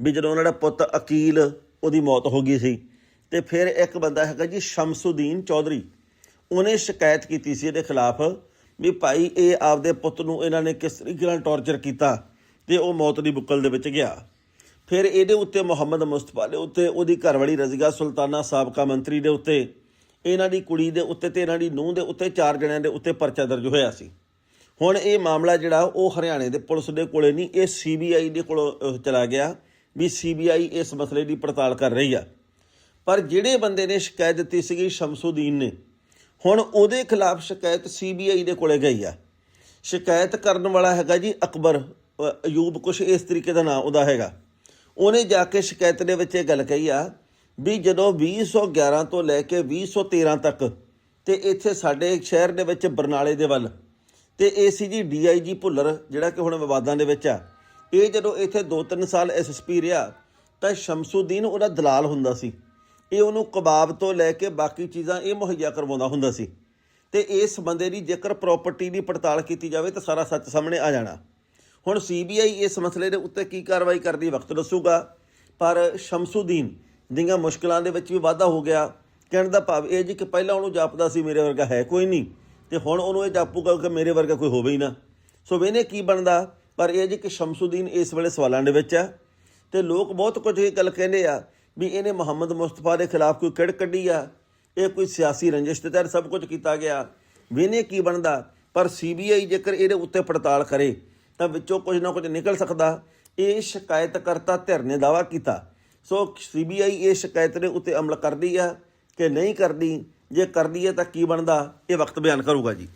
ਵੀ ਜਦੋਂ ਉਹਨਾਂ ਦਾ ਪੁੱਤ ਅਕੀਲ ਉਹਦੀ ਮੌਤ ਹੋ ਗਈ ਸੀ, ਤੇ ਫਿਰ ਇੱਕ ਬੰਦਾ ਹੈਗਾ ਜੀ ਸ਼ਮਸੁਦੀਨ ਚੌਧਰੀ, ਉਹਨੇ ਸ਼ਿਕਾਇਤ ਕੀਤੀ ਸੀ ਇਹਦੇ ਖਿਲਾਫ ਵੀ ਭਾਈ ਇਹ ਆਪਦੇ ਪੁੱਤ ਨੂੰ ਇਹਨਾਂ ਨੇ ਕਿਸ ਤਰੀਕੇ ਨਾਲ ਟੌਰਚਰ ਕੀਤਾ ਤੇ ਉਹ ਮੌਤ ਦੀ ਬੁੱਕਲ ਦੇ ਵਿੱਚ ਗਿਆ। ਫਿਰ ਇਹਦੇ ਉੱਤੇ ਮੁਹੰਮਦ ਮੁਸਤਫਾ ਦੇ ਉੱਤੇ, ਉਹਦੀ ਘਰਵਾਲੀ ਰਜ਼ੀਆ ਸੁਲਤਾਨਾ ਸਾਬਕਾ ਮੰਤਰੀ ਦੇ ਉੱਤੇ, ਇਹਨਾਂ ਦੀ ਕੁੜੀ ਦੇ ਉੱਤੇ ਤੇ ਇਹਨਾਂ ਦੀ ਨੂੰਹ ਦੇ ਉੱਤੇ ਚਾਰ ਜਣਿਆਂ ਦੇ ਉੱਤੇ ਪਰਚਾ ਦਰਜ ਹੋਇਆ ਸੀ। ਹੁਣ ਇਹ ਮਾਮਲਾ ਜਿਹੜਾ, ਉਹ ਹਰਿਆਣੇ ਦੇ ਪੁਲਿਸ ਦੇ ਕੋਲੇ ਨਹੀਂ, ਇਹ ਸੀਬੀਆਈ ਦੇ ਕੋਲ ਚਲਾ ਗਿਆ ਵੀ ਸੀਬੀਆਈ ਇਸ ਮਸਲੇ ਦੀ ਪੜਤਾਲ ਕਰ ਰਹੀ ਆ। ਪਰ ਜਿਹੜੇ ਬੰਦੇ ਨੇ ਸ਼ਿਕਾਇਤ ਦਿੱਤੀ ਸੀਗੀ ਸ਼ਮਸੁਦੀਨ ਨੇ, ਹੁਣ ਉਹਦੇ ਖਿਲਾਫ ਸ਼ਿਕਾਇਤ ਸੀਬੀਆਈ ਦੇ ਕੋਲੇ ਗਈ ਆ। ਸ਼ਿਕਾਇਤ ਕਰਨ ਵਾਲਾ ਹੈਗਾ ਜੀ ਅਕਬਰ ਅਯੂਬ, ਕੁਛ ਇਸ ਤਰੀਕੇ ਦਾ ਨਾਮ ਉਹਦਾ ਹੈਗਾ। ਉਹਨੇ ਜਾ ਕੇ ਸ਼ਿਕਾਇਤ ਦੇ ਵਿੱਚ ਇਹ ਗੱਲ ਕਹੀ ਆ ਵੀ ਜਦੋਂ 2011 ਤੋਂ ਲੈ ਕੇ 2013 ਤੱਕ ਤੇ ਇੱਥੇ ਸਾਡੇ ਸ਼ਹਿਰ ਦੇ ਵਿੱਚ ਬਰਨਾਲੇ ਦੇ ਵੱਲ ਤੇ ਇਹ ਸੀ ਜੀ ਡੀਆਈਜੀ ਭੁੱਲਰ, ਜਿਹੜਾ ਕਿ ਹੁਣ ਵਿਵਾਦਾਂ ਦੇ ਵਿੱਚ ਆ। ਇਹ ਜਦੋਂ ਇੱਥੇ 2-3 ਸਾਲ ਐਸਐਸਪੀ ਰਿਹਾ, ਤਾਂ ਸ਼ਮਸੂਦੀਨ ਉਹਦਾ ਦਲਾਲ ਹੁੰਦਾ ਸੀ। ਇਹ ਉਹਨੂੰ ਕਬਾਬ ਤੋਂ ਲੈ ਕੇ ਬਾਕੀ ਚੀਜ਼ਾਂ ਇਹ ਮੁਹੱਈਆ ਕਰਵਾਉਂਦਾ ਹੁੰਦਾ ਸੀ। ਤੇ ਇਸ ਬੰਦੇ ਦੀ ਜੇਕਰ ਪ੍ਰਾਪਰਟੀ ਦੀ ਪੜਤਾਲ ਕੀਤੀ ਜਾਵੇ ਤਾਂ ਸਾਰਾ ਸੱਚ ਸਾਹਮਣੇ ਆ ਜਾਣਾ। ਹੁਣ ਸੀਬੀਆਈ ਇਸ ਮਸਲੇ ਦੇ ਉੱਤੇ ਕੀ ਕਾਰਵਾਈ ਕਰਦੀ ਵਕਤ ਦੱਸੂਗਾ। ਪਰ ਸ਼ਮਸੂਦੀਨ ਦੀਆਂ ਮੁਸ਼ਕਲਾਂ ਦੇ ਵਿੱਚ ਵੀ ਵਾਧਾ ਹੋ ਗਿਆ। ਕਹਿਣ ਦਾ ਭਾਵ ਇਹ ਜੀ ਕਿ ਪਹਿਲਾਂ ਉਹਨੂੰ ਜਾਪਦਾ ਸੀ, ਮੇਰੇ ਵਰਗਾ ਹੈ ਕੋਈ ਨਹੀਂ। ਤੇ ਹੁਣ ਉਹਨੂੰ ਇਹ ਜਾਪੂਗਾ ਕਿ ਮੇਰੇ ਵਰਗਾ ਕੋਈ ਹੋਵੇ ਹੀ ਨਾ। ਸੋ ਵੇਨੇ ਕੀ ਬਣਦਾ। ਪਰ ਇਹ ਜੀ ਕਿ ਸ਼ਮਸੁਦੀਨ ਇਸ ਵੇਲੇ ਸਵਾਲਾਂ ਦੇ ਵਿੱਚ ਹੈ ਤੇ ਲੋਕ ਬਹੁਤ ਕੁਝ ਇਹ ਗੱਲ ਕਹਿੰਦੇ ਆ ਵੀ ਇਹਨੇ ਮੁਹੰਮਦ ਮੁਸਤਫਾ ਦੇ ਖਿਲਾਫ ਕੋਈ ਕਿੜ ਕੱਢੀ ਆ? ਇਹ ਕੋਈ ਸਿਆਸੀ ਰੰਜਿਸ਼ ਦੇ ਤਹਿਤ ਸਭ ਕੁਝ ਕੀਤਾ ਗਿਆ। ਵੇਨੇ ਕੀ ਬਣਦਾ। ਪਰ ਸੀਬੀਆਈ ਜੇਕਰ ਇਹਦੇ ਉੱਤੇ ਪੜਤਾਲ ਕਰੇ ਤਾਂ ਵਿੱਚੋਂ ਕੁਝ ਨਾ ਕੁਝ ਨਿਕਲ ਸਕਦਾ। ਇਹ ਸ਼ਿਕਾਇਤਕਰਤਾ ਧਿਰ ਨੇ ਦਾਵਾ ਕੀਤਾ। ਸੋ ਸੀਬੀਆਈ ਇਹ ਸ਼ਿਕਾਇਤ ਦੇ ਉੱਤੇ ਅਮਲ ਕਰਦੀ ਆ ਕਿ ਨਹੀਂ ਕਰਦੀ? ਜੇ ਕਰਦੀ ਹੈ ਤਾਂ ਕੀ ਬਣਦਾ? ਇਹ ਵਕਤ ਬਿਆਨ ਕਰੂਗਾ ਜੀ।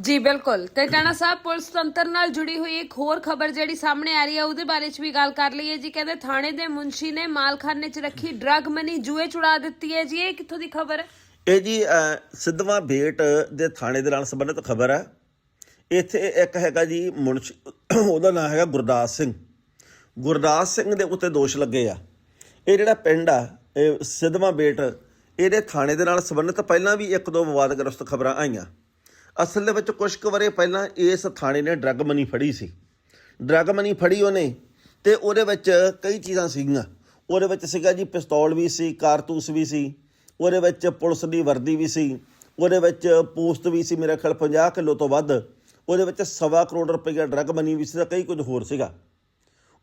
ਜੀ ਬਿਲਕੁਲ। ਤੇ ਟਾਣਾ ਸਾਹਿਬ ਪੁਲਿਸ ਤੰਤਰ ਨਾਲ ਜੁੜੀ ਹੋਈ ਇੱਕ ਹੋਰ ਖਬਰ ਜਿਹੜੀ ਸਾਹਮਣੇ ਆ ਰਹੀ ਹੈ ਉਹਦੇ ਬਾਰੇ ਚ ਵੀ ਗੱਲ ਕਰ ਲਈਏ ਜੀ। ਕਹਿੰਦੇ ਥਾਣੇ ਦੇ ਮੁੰਸ਼ੀ ਨੇ ਮਾਲਖਾਨੇ 'ਚ ਰੱਖੀ ਡਰੱਗ ਮਨੀ ਜੂਏ ਚੁੜਾ ਦਿੱਤੀ ਹੈ ਜੀ। ਇਹ ਕਿੱਥੋਂ ਦੀ ਖਬਰ ਹੈ? ਇਹ ਜੀ ਸਿੱਧਵਾਂ ਬੇਟ ਦੇ ਥਾਣੇ ਦੇ ਨਾਲ ਸੰਬੰਧਿਤ ਖਬਰ ਹੈ। ਇੱਥੇ ਇੱਕ ਹੈਗਾ ਜੀ ਮੁਨਸ਼, ਉਹਦਾ ਨਾਮ ਹੈਗਾ ਗੁਰਦਾਸ ਸਿੰਘ। ਗੁਰਦਾਸ ਸਿੰਘ ਦੇ ਉੱਤੇ ਦੋਸ਼ ਲੱਗੇ ਆ। ਇਹ ਜਿਹੜਾ ਪਿੰਡ ਆ, ਇਹ ਸਿੱਧਵਾਂ ਬੇਟ, ਇਹਦੇ ਥਾਣੇ ਦੇ ਨਾਲ ਸੰਬੰਧਿਤ ਪਹਿਲਾਂ ਵੀ ਇੱਕ ਦੋ ਵਿਵਾਦਗ੍ਰਸਤ ਖਬਰਾਂ ਆਈਆਂ। ਅਸਲ ਦੇ ਵਿੱਚ ਕੁਝ ਕੁ ਵਰੇ ਪਹਿਲਾਂ ਇਸ ਥਾਣੇ ਨੇ ਡਰੱਗ ਮਨੀ ਫੜੀ ਸੀ। ਡਰੱਗ ਮਨੀ ਫੜੀ ਉਹਨੇ ਤੇ ਉਹਦੇ ਵਿੱਚ ਕਈ ਚੀਜ਼ਾਂ ਸੀਗੀਆਂ। ਉਹਦੇ ਵਿੱਚ ਸੀਗਾ ਜੀ ਪਿਸਤੌਲ ਵੀ ਸੀ, ਕਾਰਤੂਸ ਵੀ ਸੀ। ਉਹਦੇ ਵਿੱਚ ਪੁਲਿਸ ਦੀ ਵਰਦੀ ਵੀ ਸੀ। ਉਹਦੇ ਵਿੱਚ ਪੋਸਟ ਵੀ ਸੀ, ਮੇਰੇ ਖਿਆਲ 50 ਕਿਲੋ ਤੋਂ ਵੱਧ। ਉਹਦੇ ਵਿੱਚ ਸਵਾ ਕਰੋੜ ਰੁਪਏ ਡਰੱਗ ਮਨੀ ਵੀ ਸੀ ਤੇ ਕਈ ਕੁਝ ਹੋਰ ਸੀਗਾ।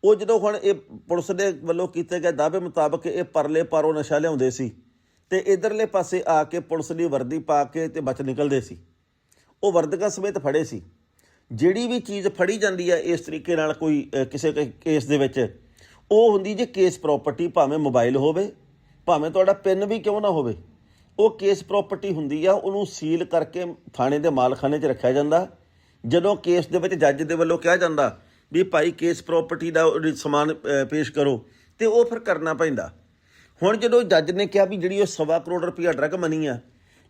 ਉਹ ਜਦੋਂ ਹੁਣ ਇਹ ਪੁਲਿਸ ਦੇ ਵੱਲੋਂ ਕੀਤੇ ਗਏ ਦਾਅਵੇ ਮੁਤਾਬਕ ਇਹ ਪਰਲੇ ਪਾਰੋਂ ਨਸ਼ਾ ਲਿਆਉਂਦੇ ਸੀ ਤੇ ਇਧਰਲੇ ਪਾਸੇ ਆ ਕੇ ਪੁਲਿਸ ਦੀ ਵਰਦੀ ਪਾ ਕੇ ਤੇ ਬਚ ਨਿਕਲਦੇ ਸੀ। ਉਹ ਵਰਦਕਾਂ ਸਮੇਤ ਫੜੇ ਸੀ। ਜਿਹੜੀ ਵੀ ਚੀਜ਼ ਫੜੀ ਜਾਂਦੀ ਹੈ ਇਸ ਤਰੀਕੇ ਨਾਲ ਕੋਈ ਕਿਸੇ ਕੇਸ ਦੇ ਵਿੱਚ, ਉਹ ਹੁੰਦੀ ਜੇ ਕੇਸ ਪ੍ਰਾਪਰਟੀ ਭਾਵੇਂ ਮੋਬਾਈਲ ਹੋਵੇ, ਭਾਵੇਂ ਤੁਹਾਡਾ ਪਿੰਨ ਵੀ ਕਿਉਂ ਨਾ ਹੋਵੇ। ਉਹ ਕੇਸ ਪ੍ਰਾਪਰਟੀ ਹੁੰਦੀ ਆ, ਉਹਨੂੰ ਸੀਲ ਕਰਕੇ ਥਾਣੇ ਦੇ ਮਾਲਖਾਨੇ 'ਚ ਰੱਖਿਆ ਜਾਂਦਾ। ਜਦੋਂ ਕੇਸ ਦੇ ਵਿੱਚ ਜੱਜ ਦੇ ਵੱਲੋਂ ਕਿਹਾ ਜਾਂਦਾ ਵੀ ਭਾਈ ਕੇਸ ਪ੍ਰਾਪਰਟੀ ਦਾ ਉਹਦੀ ਸਮਾਨ ਪੇਸ਼ ਕਰੋ, ਤੇ ਉਹ ਫਿਰ ਕਰਨਾ ਪੈਂਦਾ। ਹੁਣ ਜਦੋਂ ਜੱਜ ਨੇ ਕਿਹਾ ਵੀ ਜਿਹੜੀ ਉਹ ਸਵਾ ਕਰੋੜ ਰੁਪਇਆ ਡਰੱਗ ਮਨੀ ਆ,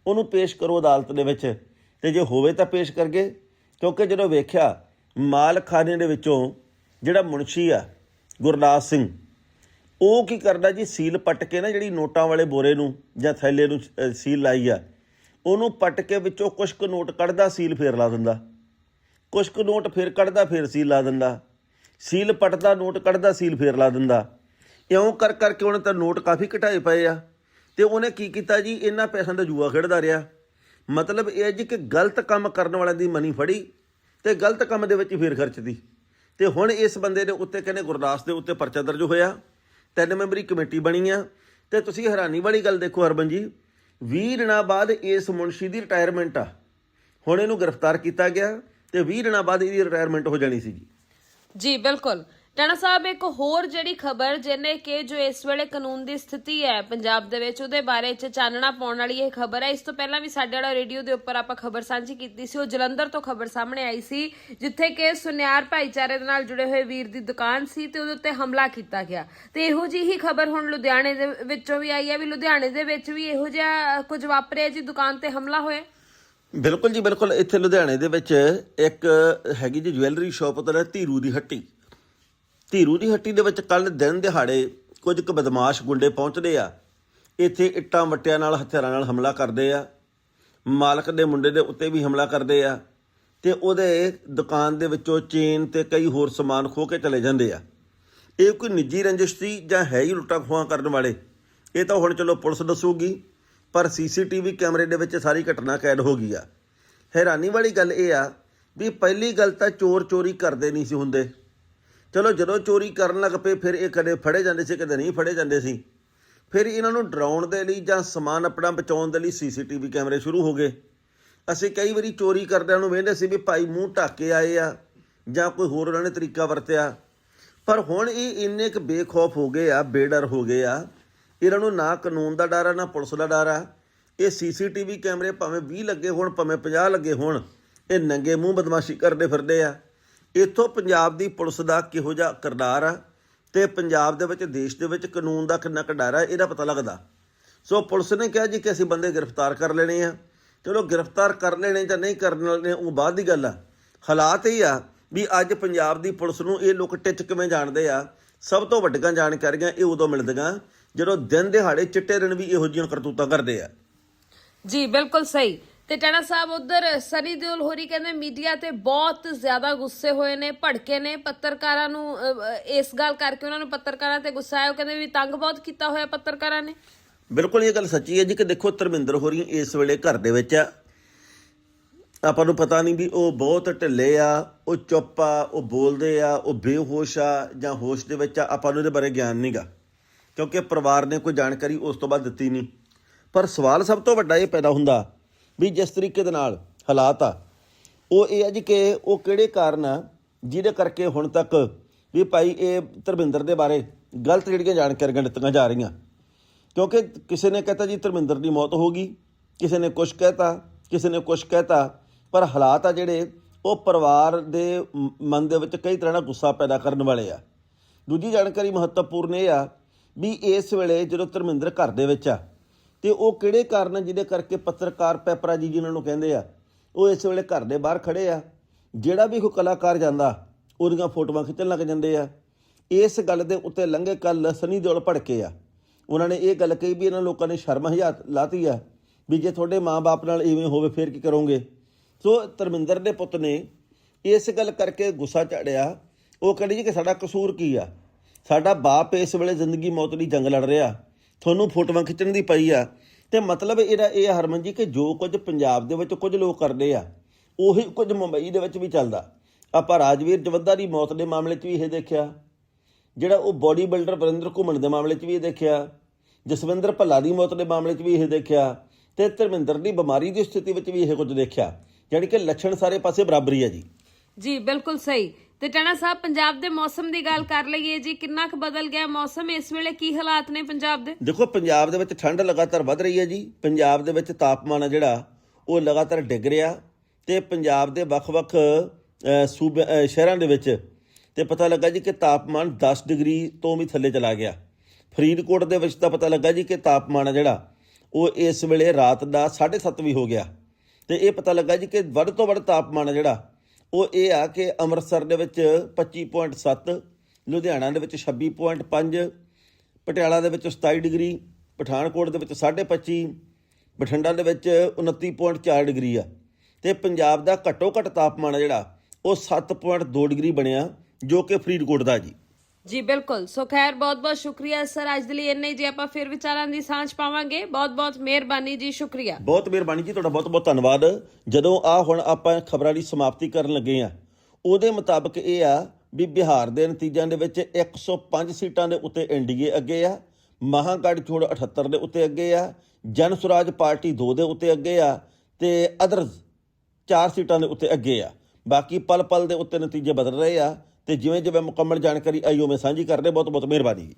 ਉਹਨੂੰ ਪੇਸ਼ ਕਰੋ ਅਦਾਲਤ ਦੇ ਵਿੱਚ, ਤੇ ਜੇ ਹੋਵੇ ਤਾਂ ਪੇਸ਼ ਕਰਗੇ। ਕਿਉਂਕਿ ਜਦੋਂ ਵੇਖਿਆ ਮਾਲਖਾਨੇ ਦੇ ਵਿੱਚੋਂ ਜਿਹੜਾ ਮੁਨਸ਼ੀ ਆ, ਗੁਰਦਾਸ ਸਿੰਘ, ਉਹ ਕੀ ਕਰਦਾ ਜੀ? ਸੀਲ ਪੱਟ ਕੇ ਨਾ ਜਿਹੜੀ ਨੋਟਾਂ ਵਾਲੇ ਬੋਰੇ ਨੂੰ ਜਾਂ ਥੈਲੇ ਨੂੰ ਸੀਲ ਲਾਈ ਆ, ਉਹਨੂੰ ਪੱਟ ਕੇ ਵਿੱਚੋਂ ਕੁਝ ਕੁ ਨੋਟ ਕੱਢਦਾ, ਸੀਲ ਫੇਰ ਲਾ ਦਿੰਦਾ। ਕੁਛ ਕੁ ਨੋਟ ਫੇਰ ਕੱਢਦਾ, ਫੇਰ ਸੀਲ ਲਾ ਦਿੰਦਾ। ਸੀਲ ਪੱਟਦਾ, ਨੋਟ ਕੱਢਦਾ, ਸੀਲ ਫੇਰ ਲਾ ਦਿੰਦਾ। ਇਉਂ ਕਰ ਕਰਕੇ ਉਹਨੇ ਤਾਂ ਨੋਟ ਕਾਫੀ ਘਟਾਏ ਪਏ ਆ। ਤੇ ਉਹਨੇ ਕੀ ਕੀਤਾ ਜੀ? ਇਹਨਾਂ ਪੈਸਿਆਂ ਦਾ ਜੂਆ ਖੇਡਦਾ ਰਿਹਾ। ਮਤਲਬ ਇਹ ਹੈ ਜੀ ਕਿ ਗਲਤ ਕੰਮ ਕਰਨ ਵਾਲਿਆਂ ਦੀ ਮਨੀ ਫੜੀ ਤੇ ਗਲਤ ਕੰਮ ਦੇ ਵਿੱਚ ਹੀ ਫੇਰ ਖਰਚਦੀ। ਤੇ ਹੁਣ ਇਸ ਬੰਦੇ ਦੇ ਉੱਤੇ ਕਹਿੰਦੇ ਗੁਰਦਾਸ ਦੇ ਉੱਤੇ ਪਰਚਾ ਦਰਜ ਹੋਇਆ। ਤਿੰਨ ਮੈਂਬਰੀ ਕਮੇਟੀ ਬਣੀ ਆ। ਤੇ ਤੁਸੀਂ ਹੈਰਾਨੀ ਵਾਲੀ ਗੱਲ ਦੇਖੋ ਹਰਬਨ ਜੀ। 20 ਦਿਨਾਂ ਬਾਅਦ ਇਸ ਮੁਨਸ਼ੀ ਦੀ ਰਿਟਾਇਰਮੈਂਟ ਆ। ਹੁਣ ਇਹਨੂੰ ਗ੍ਰਿਫਤਾਰ ਕੀਤਾ ਗਿਆ। ਤੇ 20 ਦਿਨਾਂ ਬਾਅਦ ਇਹਦੀ ਰਿਟਾਇਰਮੈਂਟ ਹੋ ਜਾਣੀ ਸੀਗੀ। ਜੀ, ਬਿਲਕੁਲ। ਟਾਣਾ ਸਾਹਿਬ, ਇੱਕ ਹੋਰ ਜਿਹੜੀ ਖਬਰ ਜਿਹਨੇ ਕਿ ਜੋ ਇਸ ਵੇਲੇ ਕਾਨੂੰਨ ਦੀ ਸਥਿਤੀ ਹੈ ਪੰਜਾਬ ਦੇ ਵਿੱਚ, ਉਹਦੇ ਬਾਰੇ ਚ ਚਾਨਣਾ ਪਾਉਣ ਵਾਲੀ ਇਹ ਖਬਰ ਹੈ। ਇਸ ਤੋਂ ਪਹਿਲਾਂ ਵੀ ਸਾਡੇ ਵਾਲਾ ਰੇਡੀਓ ਦੇ ਉੱਪਰ ਆਪਾਂ ਖਬਰ ਸਾਂਝੀ ਕੀਤੀ ਸੀ। ਉਹ ਜਲੰਧਰ ਤੋਂ ਖਬਰ ਸਾਹਮਣੇ ਆਈ ਸੀ, ਜਿੱਥੇ ਕਿ ਸੁਨਿਆਰ ਭਾਈਚਾਰੇ ਦੇ ਨਾਲ ਜੁੜੇ ਹੋਏ ਵੀਰ ਦੀ ਦੁਕਾਨ ਸੀ ਤੇ ਉਹਦੇ ਉੱਤੇ ਹਮਲਾ ਕੀਤਾ ਗਿਆ। ਤੇ ਇਹੋ ਜਿਹੀ ਹੀ ਖਬਰ ਹੁਣ ਲੁਧਿਆਣੇ ਦੇ ਵਿੱਚੋਂ ਵੀ ਆਈ ਹੈ, ਵੀ ਲੁਧਿਆਣੇ ਦੇ ਵਿੱਚ ਵੀ ਇਹੋ ਜਿਹਾ ਕੁਝ ਵਾਪਰਿਆ ਜੀ, ਦੁਕਾਨ ਤੇ ਹਮਲਾ ਹੋਇਆ? ਬਿਲਕੁਲ ਜੀ, ਬਿਲਕੁਲ। ਇੱਥੇ ਲੁਧਿਆਣੇ ਦੇ ਵਿੱਚ ਇੱਕ ਹੈਗੀ ਜੀ ਜਵੈਲਰੀ ਸ਼ਾਪ ਉਹਦਾ ਨਾਂ ਧੀਰੂ ਦੀ ਹੱਟੀ। ਧੀਰੂ ਦੀ ਹੱਟੀ ਦੇ ਵਿੱਚ ਕੱਲ ਦਿਨ ਦਿਹਾੜੇ ਕੁਝ ਕੁ ਬਦਮਾਸ਼ ਗੁੰਡੇ ਪਹੁੰਚਦੇ ਆ। ਇੱਥੇ ਇੱਟਾਂ ਵੱਟਿਆਂ ਨਾਲ, ਹਥਿਆਰਾਂ ਨਾਲ ਹਮਲਾ ਕਰਦੇ ਆ। ਮਾਲਕ ਦੇ ਮੁੰਡੇ ਦੇ ਉੱਤੇ ਵੀ ਹਮਲਾ ਕਰਦੇ ਆ। ਤੇ ਉਹਦੇ ਦੁਕਾਨ ਦੇ ਵਿੱਚੋਂ ਚੇਨ ਤੇ ਕਈ ਹੋਰ ਸਮਾਨ ਖੋਹ ਕੇ ਚਲੇ ਜਾਂਦੇ ਆ। ਇਹ ਕੋਈ ਨਿੱਜੀ ਰੰਜਿਸ਼ ਸੀ ਜਾਂ ਹੈ ਹੀ ਲੁੱਟਾਂ ਖੋਹਾਂ ਕਰਨ ਵਾਲੇ? ਇਹ ਤਾਂ ਹੁਣ ਚਲੋ ਪੁਲਿਸ ਦੱਸੂਗੀ। ਪਰ ਸੀਸੀਟੀਵੀ ਕੈਮਰੇ ਦੇ ਵਿੱਚ ਸਾਰੀ ਘਟਨਾ ਕੈਦ ਹੋ ਗਈ ਆ। ਹੈਰਾਨੀ ਵਾਲੀ ਗੱਲ ਇਹ ਆ ਵੀ ਪਹਿਲੀ ਗੱਲ ਤਾਂ ਚੋਰ ਚੋਰੀ ਕਰਦੇ ਨਹੀਂ ਸੀ ਹੁੰਦੇ। ਚਲੋ ਜਦੋਂ ਚੋਰੀ ਕਰਨ ਲੱਗ ਪਏ, ਫਿਰ ਇਹ ਕਦੇ ਫੜੇ ਜਾਂਦੇ ਸੀ, ਕਦੇ ਨਹੀਂ ਫੜੇ ਜਾਂਦੇ ਸੀ। ਫਿਰ ਇਹਨਾਂ ਨੂੰ ਡਰਾਉਣ ਦੇ ਲਈ ਜਾਂ ਸਮਾਨ ਆਪਣਾ ਬਚਾਉਣ ਦੇ ਲਈ ਸੀਸੀਟੀਵੀ ਕੈਮਰੇ ਸ਼ੁਰੂ ਹੋ ਗਏ। ਅਸੀਂ ਕਈ ਵਾਰੀ ਚੋਰੀ ਕਰਦਿਆਂ ਨੂੰ ਵੇਖਦੇ ਸੀ ਵੀ ਭਾਈ ਮੂੰਹ ਢੱਕ ਕੇ ਆਏ ਆ ਜਾਂ ਕੋਈ ਹੋਰ ਉਹਨਾਂ ਨੇ ਤਰੀਕਾ ਵਰਤਿਆ। ਪਰ ਹੁਣ ਇਹ ਇੰਨੇ ਕੁ ਬੇਖੌਫ ਹੋ ਗਏ ਆ, ਬੇਡਰ ਹੋ ਗਏ ਆ ਇਹਨਾਂ ਨੂੰ ਨਾ ਕਾਨੂੰਨ ਦਾ ਡਰ ਆ, ਨਾ ਪੁਲਿਸ ਦਾ ਡਰ ਆ। ਇਹ ਸੀਸੀਟੀਵੀ ਕੈਮਰੇ ਭਾਵੇਂ 20 ਲੱਗੇ ਹੋਣ, ਭਾਵੇਂ 50 ਲੱਗੇ ਹੋਣ, ਇਹ ਨੰਗੇ ਮੂੰਹ ਬਦਮਾਸ਼ੀ ਕਰਦੇ ਫਿਰਦੇ ਆ। ਇੱਥੋਂ ਪੰਜਾਬ ਦੀ ਪੁਲਿਸ ਦਾ ਕਿਹੋ ਜਿਹਾ ਕਿਰਦਾਰ ਆ ਤੇ ਪੰਜਾਬ ਦੇ ਵਿੱਚ, ਦੇਸ਼ ਦੇ ਵਿੱਚ ਕਾਨੂੰਨ ਦਾ ਕਿੰਨਾ ਕੁ ਡਰ ਆ, ਇਹਦਾ ਪਤਾ ਲੱਗਦਾ। ਸੋ ਪੁਲਿਸ ਨੇ ਕਿਹਾ ਜੀ ਕਿ ਅਸੀਂ ਬੰਦੇ ਗ੍ਰਿਫਤਾਰ ਕਰ ਲੈਣੇ ਆ। ਚਲੋ ਗ੍ਰਿਫਤਾਰ ਕਰ ਲੈਣੇ ਜਾਂ ਨਹੀਂ ਕਰਨ ਲੈਣੇ, ਉਹ ਬਾਅਦ ਦੀ ਗੱਲ ਆ। ਹਾਲਾਤ ਇਹ ਆ ਵੀ ਅੱਜ ਪੰਜਾਬ ਦੀ ਪੁਲਿਸ ਨੂੰ ਇਹ ਲੋਕ ਟਿੱਚ ਕਿਵੇਂ ਜਾਣਦੇ ਆ? ਸਭ ਤੋਂ ਵੱਡੀਆਂ ਜਾਣਕਾਰੀਆਂ ਇਹ ਉਦੋਂ ਮਿਲਦੀਆਂ ਜਦੋਂ ਦਿਨ ਦਿਹਾੜੇ ਚਿੱਟੇ ਦਿਨ ਵੀ ਇਹੋ ਜਿਹੀਆਂ ਕਰਤੂਤਾਂ ਕਰਦੇ ਆ। ਜੀ ਬਿਲਕੁਲ ਸਹੀ। ਤੇ ਟਣਾ ਸਾਹਿਬ ਉਧਰ ਸਨੀ ਦਿਓਲ ਹੋਰੀ ਕਹਿੰਦੇ ਮੀਡੀਆ ਤੇ ਬਹੁਤ ਜ਼ਿਆਦਾ ਗੁੱਸੇ ਹੋਏ ਨੇ ਭੜਕੇ ਨੇ। ਪੱਤਰਕਾਰਾਂ ਨੂੰ ਇਸ ਗੱਲ ਕਰਕੇ ਉਹਨਾਂ ਨੂੰ ਪੱਤਰਕਾਰਾਂ ਤੇ ਗੁੱਸਾ ਆਇਆ। ਉਹ ਕਹਿੰਦੇ ਵੀ ਤੰਗ ਬਹੁਤ ਕੀਤਾ ਹੋਇਆ ਪੱਤਰਕਾਰਾਂ ਨੇ। ਬਿਲਕੁਲ ਇਹ ਗੱਲ ਸੱਚੀ ਹੈ ਜੀ ਕਿ ਦੇਖੋ ਧਰਮਿੰਦਰ ਹੋਰੀ ਇਸ ਵੇਲੇ ਘਰ ਦੇ ਵਿੱਚ ਆ। ਆਪਾਂ ਨੂੰ ਪਤਾ ਨਹੀਂ ਵੀ ਉਹ ਬਹੁਤ ਢਿੱਲੇ ਆ ਉਹ ਚੁੱਪ ਆ ਉਹ ਬੋਲਦੇ ਆ ਉਹ ਬੇਹੋਸ਼ ਆ ਜਾਂ ਹੋਸ਼ ਦੇ ਵਿੱਚ ਆ ਆਪਾਂ ਨੂੰ ਇਹਦੇ ਬਾਰੇ ਗਿਆਨ ਨਹੀਂਗਾ ਕਿਉਂਕਿ ਪਰਿਵਾਰ ਨੇ ਕੋਈ ਜਾਣਕਾਰੀ ਉਸ ਤੋਂ ਬਾਅਦ ਦਿੱਤੀ ਨਹੀਂ। ਪਰ ਸਵਾਲ ਸਭ ਤੋਂ ਵੱਡਾ ਇਹ ਪੈਦਾ ਹੁੰਦਾ ਵੀ ਜਿਸ ਤਰੀਕੇ ਦੇ ਨਾਲ ਹਾਲਾਤ ਆ, ਉਹ ਇਹ ਆ ਜੀ ਕਿ ਉਹ ਕਿਹੜੇ ਕਾਰਨ ਆ ਜਿਹਦੇ ਕਰਕੇ ਹੁਣ ਤੱਕ ਵੀ ਭਾਈ ਇਹ ਧਰਮਿੰਦਰ ਦੇ ਬਾਰੇ ਗਲਤ ਜਿਹੜੀਆਂ ਜਾਣਕਾਰੀਆਂ ਦਿੱਤੀਆਂ ਜਾ ਰਹੀਆਂ। ਕਿਉਂਕਿ ਕਿਸੇ ਨੇ ਕਹਤਾ ਜੀ ਧਰਮਿੰਦਰ ਦੀ ਮੌਤ ਹੋ ਗਈ, ਕਿਸੇ ਨੇ ਕੁਛ ਕਹਿਤਾ, ਕਿਸੇ ਨੇ ਕੁਛ ਕਹਿਤਾ, ਪਰ ਹਾਲਾਤ ਆ ਜਿਹੜੇ ਉਹ ਪਰਿਵਾਰ ਦੇ ਮਨ ਦੇ ਵਿੱਚ ਕਈ ਤਰ੍ਹਾਂ ਦਾ ਗੁੱਸਾ ਪੈਦਾ ਕਰਨ ਵਾਲੇ ਆ। ਦੂਜੀ ਜਾਣਕਾਰੀ ਮਹੱਤਵਪੂਰਨ ਇਹ ਆ ਵੀ ਇਸ ਵੇਲੇ ਜਦੋਂ ਧਰਮਿੰਦਰ ਘਰ ਦੇ ਵਿੱਚ ਆ, ਤੇ ਉਹ ਕਿਹੜੇ ਕਾਰਨ ਜਿਹਦੇ ਕਰਕੇ ਪੱਤਰਕਾਰ ਪੈਪਰਾ ਜੀ ਜਿਨ੍ਹਾਂ ਨੂੰ ਕਹਿੰਦੇ ਆ, ਉਹ ਇਸ ਵੇਲੇ ਘਰ ਦੇ ਬਾਹਰ ਖੜੇ ਆ? ਜਿਹੜਾ ਵੀ ਕੋਈ ਕਲਾਕਾਰ ਜਾਂਦਾ, ਉਹਦੀਆਂ ਫੋਟੋਆਂ ਖਿੱਚਣ ਲੱਗ ਜਾਂਦੇ ਆ। ਇਸ ਗੱਲ ਦੇ ਉੱਤੇ ਲੰਘੇ ਕੱਲ ਸਨੀ ਦਿਓਲ ਭੜਕੇ ਆ। ਉਹਨਾਂ ਨੇ ਇਹ ਗੱਲ ਕਹੀ ਵੀ ਇਹਨਾਂ ਲੋਕਾਂ ਨੇ ਸ਼ਰਮ ਹਜ਼ਾਤ ਲਾਤੀ ਆ ਵੀ ਜੇ ਤੁਹਾਡੇ ਮਾਪੇ ਨਾਲ ਇਵੇਂ ਹੋਵੇ, ਫਿਰ ਕੀ ਕਰੋਗੇ? ਸੋ ਧਰਮਿੰਦਰ ਦੇ ਪੁੱਤ ਨੇ ਇਸ ਗੱਲ ਕਰਕੇ ਗੁੱਸਾ ਚੜਿਆ ਉਹ ਕਹਿੰਦੇ ਜੀ ਕਿ ਸਾਡਾ ਕਸੂਰ ਕੀ ਆ? ਸਾਡਾ ਬਾਪ ਇਸ ਵੇਲੇ ਜ਼ਿੰਦਗੀ ਮੌਤ ਦੀ ਜੰਗ ਲੜ ਰਿਹਾ। ਤੁਹਾਨੂੰ ਫੋਟੋਆਂ ਖਿੱਚਣ ਦੀ ਪਈ ਆ। ਤੇ ਮਤਲਬ ਇਹਦਾ ਇਹ ਆ ਹਰਮਨ ਜੀ ਕਿ ਜੋ ਕੁਝ ਪੰਜਾਬ ਦੇ ਵਿੱਚ ਕੁਝ ਲੋਕ ਕਰਦੇ ਆ, ਉਹੀ ਕੁਝ ਮੁੰਬਈ ਦੇ ਵਿੱਚ ਵੀ ਚੱਲਦਾ। ਆਪਾਂ ਰਾਜਵੀਰ ਜਵੱਦਾ ਦੀ ਮੌਤ ਦੇ ਮਾਮਲੇ 'ਚ ਵੀ ਇਹ ਦੇਖਿਆ। ਜਿਹੜਾ ਉਹ ਬੋਡੀ ਬਿਲਡਰ ਵਰਿੰਦਰ ਘੁੰਮਣ ਦੇ ਮਾਮਲੇ 'ਚ ਵੀ ਇਹ ਦੇਖਿਆ। ਜਸਵਿੰਦਰ ਭੱਲਾ ਦੀ ਮੌਤ ਦੇ ਮਾਮਲੇ 'ਚ ਵੀ ਇਹ ਦੇਖਿਆ। ਤੇ ਧਰਮਿੰਦਰ ਦੀ ਬਿਮਾਰੀ ਦੀ ਸਥਿਤੀ ਵਿੱਚ ਵੀ ਇਹ ਕੁਝ ਦੇਖਿਆ। ਯਾਨੀ ਕਿ ਲੱਛਣ ਸਾਰੇ ਪਾਸੇ ਬਰਾਬਰੀ ਹੈ ਜੀ। ਜੀ, ਬਿਲਕੁਲ ਸਹੀ। ਤੇ ਟਣਾ ਸਾਹਿਬ, ਪੰਜਾਬ ਦੇ ਮੌਸਮ ਦੀ ਗੱਲ ਕਰ ਲਈਏ ਜੀ, ਕਿੰਨਾ ਕੁ ਬਦਲ ਗਿਆ ਮੌਸਮ? ਇਸ ਵੇਲੇ ਕੀ ਹਾਲਾਤ ਨੇ ਪੰਜਾਬ ਦੇ? ਦੇਖੋ, ਪੰਜਾਬ ਦੇ ਵਿੱਚ ਠੰਡ ਲਗਾਤਾਰ ਵੱਧ ਰਹੀ ਹੈ ਜੀ। ਪੰਜਾਬ ਦੇ ਵਿੱਚ ਤਾਪਮਾਨ ਆ ਜਿਹੜਾ, ਉਹ ਲਗਾਤਾਰ ਡਿੱਗ ਰਿਹਾ ਤੇ ਪੰਜਾਬ ਦੇ ਵੱਖ-ਵੱਖ ਸੂਬੇ ਸ਼ਹਿਰਾਂ ਦੇ ਵਿੱਚ ਤੇ ਪਤਾ ਲੱਗਾ ਜੀ ਕਿ ਤਾਪਮਾਨ 10 ਡਿਗਰੀ ਤੋਂ ਵੀ ਥੱਲੇ ਚਲਾ ਗਿਆ। ਫਰੀਦਕੋਟ ਦੇ ਵਿੱਚ ਤਾਂ ਪਤਾ ਲੱਗਾ ਜੀ ਕਿ ਤਾਪਮਾਨ ਆ ਜਿਹੜਾ, ਉਹ ਇਸ ਵੇਲੇ ਰਾਤ ਦਾ 7.5 ਵੀ ਹੋ ਗਿਆ। ਤੇ ਇਹ ਪਤਾ ਲੱਗਾ ਜੀ ਕਿ ਵੱਧ ਤੋਂ ਵੱਧ ਤਾਪਮਾਨ ਆ ਜਿਹੜਾ ਉਹ ਇਹ ਆ ਕਿ ਅੰਮ੍ਰਿਤਸਰ ਦੇ ਵਿੱਚ 25.7 ਲੁਧਿਆਣਾ ਦੇ ਵਿੱਚ 26.5 ਪਟਿਆਲਾ ਦੇ ਵਿੱਚ 27 ਡਿਗਰੀ, ਪਠਾਨਕੋਟ ਦੇ ਵਿੱਚ 25 ਬਠਿੰਡਾ ਦੇ ਵਿੱਚ 29.4 ਡਿਗਰੀ ਆ। ਤੇ ਪੰਜਾਬ ਦਾ ਘੱਟੋ ਘੱਟ ਤਾਪਮਾਨ ਜਿਹੜਾ, ਉਹ 7.2 ਡਿਗਰੀ ਬਣਿਆ, ਜੋ ਕਿ ਫਰੀਦਕੋਟ ਦਾ ਜੀ। ਜੀ, ਬਿਲਕੁਲ। ਸੋ ਖੈਰ ਬਹੁਤ ਬਹੁਤ ਸ਼ੁਕਰੀਆ ਸਰ। ਅੱਜ ਦੇ ਲਈ ਇੰਨਾ ਹੀ ਜੀ। ਆਪਾਂ ਫਿਰ ਵਿਚਾਰਾਂ ਦੀ ਸਾਂਝ ਪਾਵਾਂਗੇ। ਬਹੁਤ ਬਹੁਤ ਮਿਹਰਬਾਨੀ ਜੀ, ਸ਼ੁਕਰੀਆ। ਬਹੁਤ ਮਿਹਰਬਾਨੀ ਜੀ। ਤੁਹਾਡਾ ਬਹੁਤ ਬਹੁਤ ਧੰਨਵਾਦ। ਜਦੋਂ ਆ ਹੁਣ ਆਪਾਂ ਖਬਰਾਂ ਦੀ ਸਮਾਪਤੀ ਕਰਨ ਲੱਗੇ ਆ ਉਹਦੇ ਮੁਤਾਬਕ ਇਹ ਆ ਵੀ ਬਿਹਾਰ ਦੇ ਨਤੀਜਿਆਂ ਦੇ ਵਿੱਚ 105 ਸੀਟਾਂ ਦੇ ਉੱਤੇ ਐਨਡੀਏ ਅੱਗੇ ਆ ਮਹਾਗੜ੍ਹ ਛੋੜ 78 ਦੇ ਉੱਤੇ ਅੱਗੇ ਆ, ਜਨ ਸੁਰਾਜ ਪਾਰਟੀ 2 ਦੇ ਉੱਤੇ ਅੱਗੇ ਆ ਤੇ ਅਦਰਜ਼ 4 ਸੀਟਾਂ ਦੇ ਉੱਤੇ ਅੱਗੇ ਆ। ਬਾਕੀ ਪਲ ਪਲ ਦੇ ਉੱਤੇ ਨਤੀਜੇ ਬਦਲ ਰਹੇ ਆ। ਤੇ ਜਿਵੇਂ ਜਿਵੇਂ ਮੁਕੰਮਲ ਜਾਣਕਾਰੀ ਆਈ ਉਹ ਮੈਂ ਸਾਂਝੀ ਕਰਦੇ ਬਹੁਤ ਬਹੁਤ ਮਿਹਰਬਾਨੀ। ਜੀ